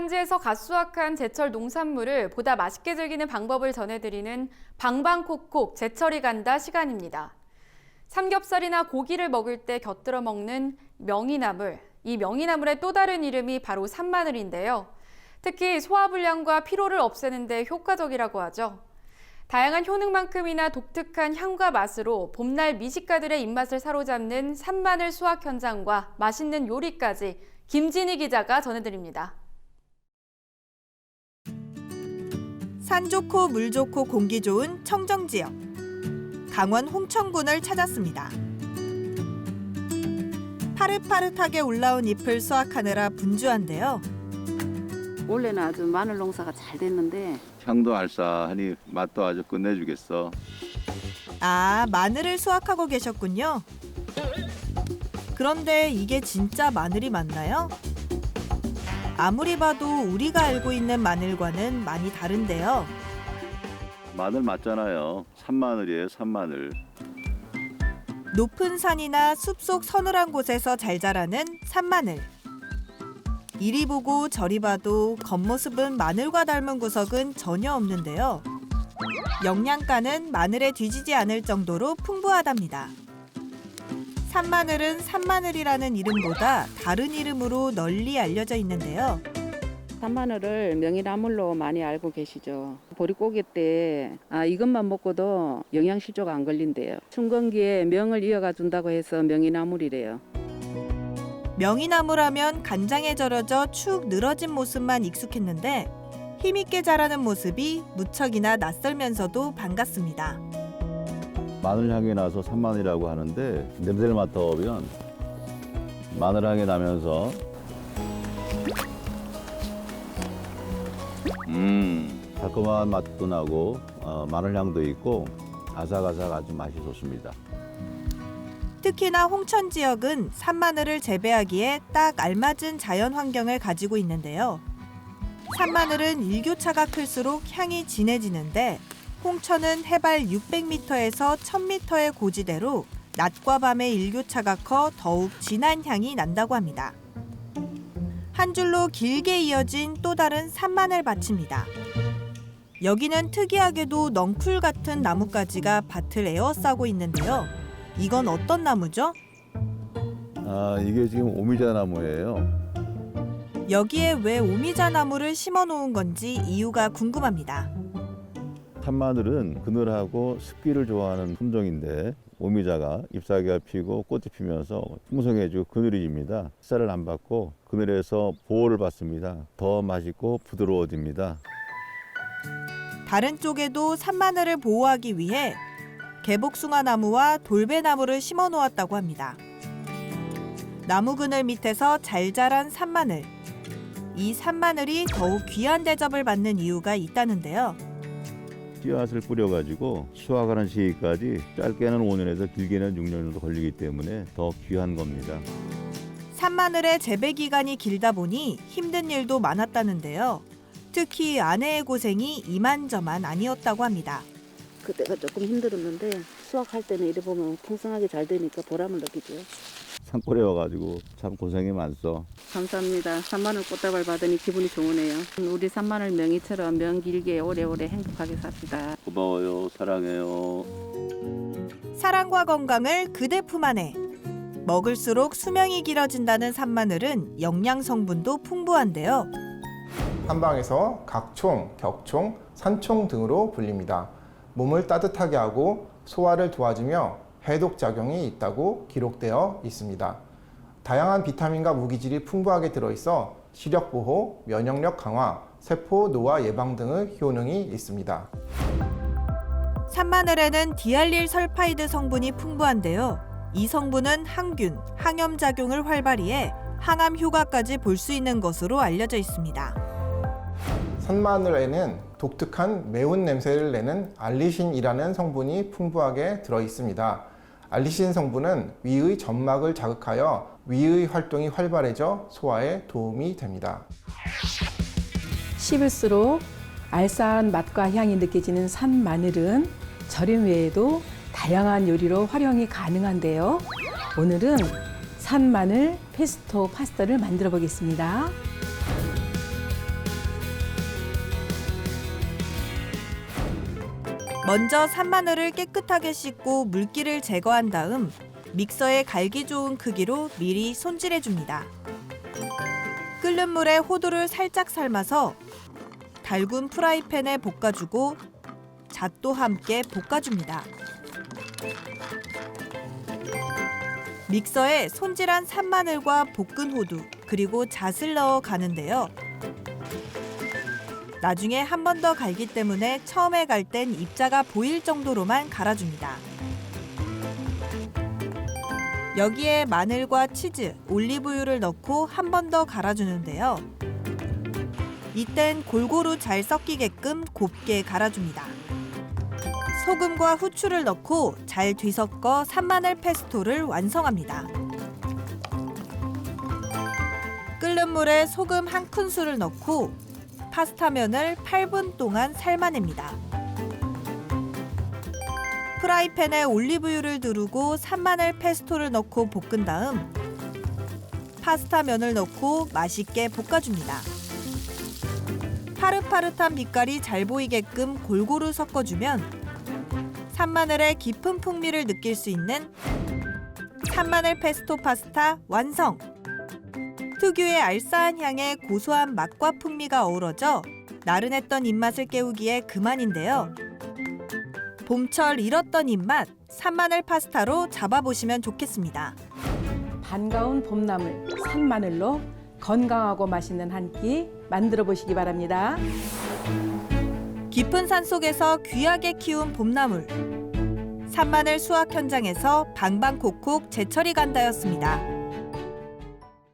산지에서 갓 수확한 제철 농산물을 보다 맛있게 즐기는 방법을 전해드리는 방방콕콕 제철이 간다 시간입니다. 삼겹살이나 고기를 먹을 때 곁들여 먹는 명이나물. 이 명이나물의 또 다른 이름이 바로 산마늘인데요. 특히 소화불량과 피로를 없애는 데 효과적이라고 하죠. 다양한 효능만큼이나 독특한 향과 맛으로 봄날 미식가들의 입맛을 사로잡는 산마늘 수확 현장과 맛있는 요리까지 김진희 기자가 전해드립니다. 산 좋고 물 좋고 공기 좋은 청정 지역. 강원 홍천군을 찾았습니다. 파릇파릇하게 올라온 잎을 수확하느라 분주한데요. 원래는 아주 마늘 농사가 잘 됐는데 향도 알싸하니 맛도 아주 끝내주겠어. 아, 마늘을 수확하고 계셨군요. 그런데 이게 진짜 마늘이 맞나요? 아무리 봐도 우리가 알고 있는 마늘과는 많이 다른데요. 마늘 맞잖아요. 산마늘이에요, 산마늘. 높은 산이나 숲속 서늘한 곳에서 잘 자라는 산마늘. 이리 보고 저리 봐도 겉모습은 마늘과 닮은 구석은 전혀 없는데요. 영양가는 마늘에 뒤지지 않을 정도로 풍부하답니다. 산마늘은 산마늘이라는 이름보다 다른 이름으로 널리 알려져 있는데요. 산마늘을 명이나물로 많이 알고 계시죠. 보릿고기 때 아, 이것만 먹고도 영양실조가 안 걸린대요. 춘건기에 명을 이어가 준다고 해서 명이나물이래요. 명이나무라면 간장에 절여져 축 늘어진 모습만 익숙했는데 힘있게 자라는 모습이 무척이나 낯설면서도 반갑습니다. 마늘 향이 나서 산마늘이라고 하는데 냄새를 맡아보면 마늘 향이 나면서 음 달콤한 맛도 나고 어, 마늘 향도 있고 아삭아삭 아주 맛이 좋습니다. 특히나 홍천 지역은 산마늘을 재배하기에 딱 알맞은 자연 환경을 가지고 있는데요. 산마늘은 일교차가 클수록 향이 진해지는데 홍천은 해발 600m에서 1000m의 고지대로 낮과 밤의 일교차가 커 더욱 진한 향이 난다고 합니다. 한 줄로 길게 이어진 또 다른 산마늘 밭입니다. 여기는 특이하게도 넝쿨 같은 나뭇가지가 밭을 에워싸고 있는데요. 이건 어떤 나무죠? 아 이게 지금 오미자 나무예요. 여기에 왜 오미자 나무를 심어 놓은 건지 이유가 궁금합니다. 산마늘은 그늘하고 습기를 좋아하는 품종인데 오미자가 잎사귀가 피고 꽃이 피면서 풍성해지고 그늘이 집니다. 햇살을 안 받고 그늘에서 보호를 받습니다. 더 맛있고 부드러워집니다. 다른 쪽에도 산마늘을 보호하기 위해 개복숭아 나무와 돌배나무를 심어 놓았다고 합니다. 나무 그늘 밑에서 잘 자란 산마늘. 이 산마늘이 더욱 귀한 대접을 받는 이유가 있다는데요. 씨앗을 뿌려가지고 수확하는 시기까지 짧게는 5년에서 길게는 6년 정도 걸리기 때문에 더 귀한 겁니다. 산마늘의 재배 기간이 길다 보니 힘든 일도 많았다는데요. 특히 아내의 고생이 이만저만 아니었다고 합니다. 그때가 조금 힘들었는데 수확할 때는 이래 보면 풍성하게 잘 되니까 보람을 느끼죠. 산골에 와가지고 참 고생이 많소. 감사합니다. 산마늘 꽃다발 받으니 기분이 좋으네요. 우리 산마늘 명이처럼 명 길게 오래오래 행복하게 삽시다. 고마워요. 사랑해요. 사랑과 건강을 그대 품 안에. 먹을수록 수명이 길어진다는 산마늘은 영양 성분도 풍부한데요. 한방에서 각총, 격총, 산총 등으로 불립니다. 몸을 따뜻하게 하고 소화를 도와주며 해독 작용이 있다고 기록되어 있습니다. 다양한 비타민과 무기질이 풍부하게 들어있어 시력 보호, 면역력 강화, 세포 노화 예방 등의 효능이 있습니다. 산마늘에는 디알릴 설파이드 성분이 풍부한데요. 이 성분은 항균, 항염 작용을 활발히해 항암 효과까지 볼 수 있는 것으로 알려져 있습니다. 산마늘에는 독특한 매운 냄새를 내는 알리신이라는 성분이 풍부하게 들어 있습니다. 알리신 성분은 위의 점막을 자극하여 위의 활동이 활발해져 소화에 도움이 됩니다. 씹을수록 알싸한 맛과 향이 느껴지는 산 마늘은 절임 외에도 다양한 요리로 활용이 가능한데요. 오늘은 산 마늘 페스토 파스타를 만들어 보겠습니다. 먼저 산마늘을 깨끗하게 씻고 물기를 제거한 다음 믹서에 갈기 좋은 크기로 미리 손질해 줍니다. 끓는 물에 호두를 살짝 삶아서 달군 프라이팬에 볶아주고 잣도 함께 볶아줍니다. 믹서에 손질한 산마늘과 볶은 호두 그리고 잣을 넣어 가는데요. 나중에 한 번 더 갈기 때문에 처음에 갈 땐 입자가 보일 정도로만 갈아줍니다. 여기에 마늘과 치즈, 올리브유를 넣고 한 번 더 갈아주는데요. 이땐 골고루 잘 섞이게끔 곱게 갈아줍니다. 소금과 후추를 넣고 잘 뒤섞어 산마늘 페스토를 완성합니다. 끓는 물에 소금 한 큰술을 넣고 파스타 면을 8분 동안 삶아냅니다. 프라이팬에 올리브유를 두르고 산마늘 페스토를 넣고 볶은 다음 파스타 면을 넣고 맛있게 볶아줍니다. 파릇파릇한 빛깔이 잘 보이게끔 골고루 섞어주면 산마늘의 깊은 풍미를 느낄 수 있는 산마늘 페스토 파스타 완성! 특유의 알싸한 향에 고소한 맛과 풍미가 어우러져 나른했던 입맛을 깨우기에 그만인데요. 봄철 잃었던 입맛 산마늘 파스타로 잡아보시면 좋겠습니다. 반가운 봄나물 산마늘로 건강하고 맛있는 한 끼 만들어 보시기 바랍니다. 깊은 산 속에서 귀하게 키운 봄나물. 산마늘 수확 현장에서 방방콕콕 제철이 간다였습니다.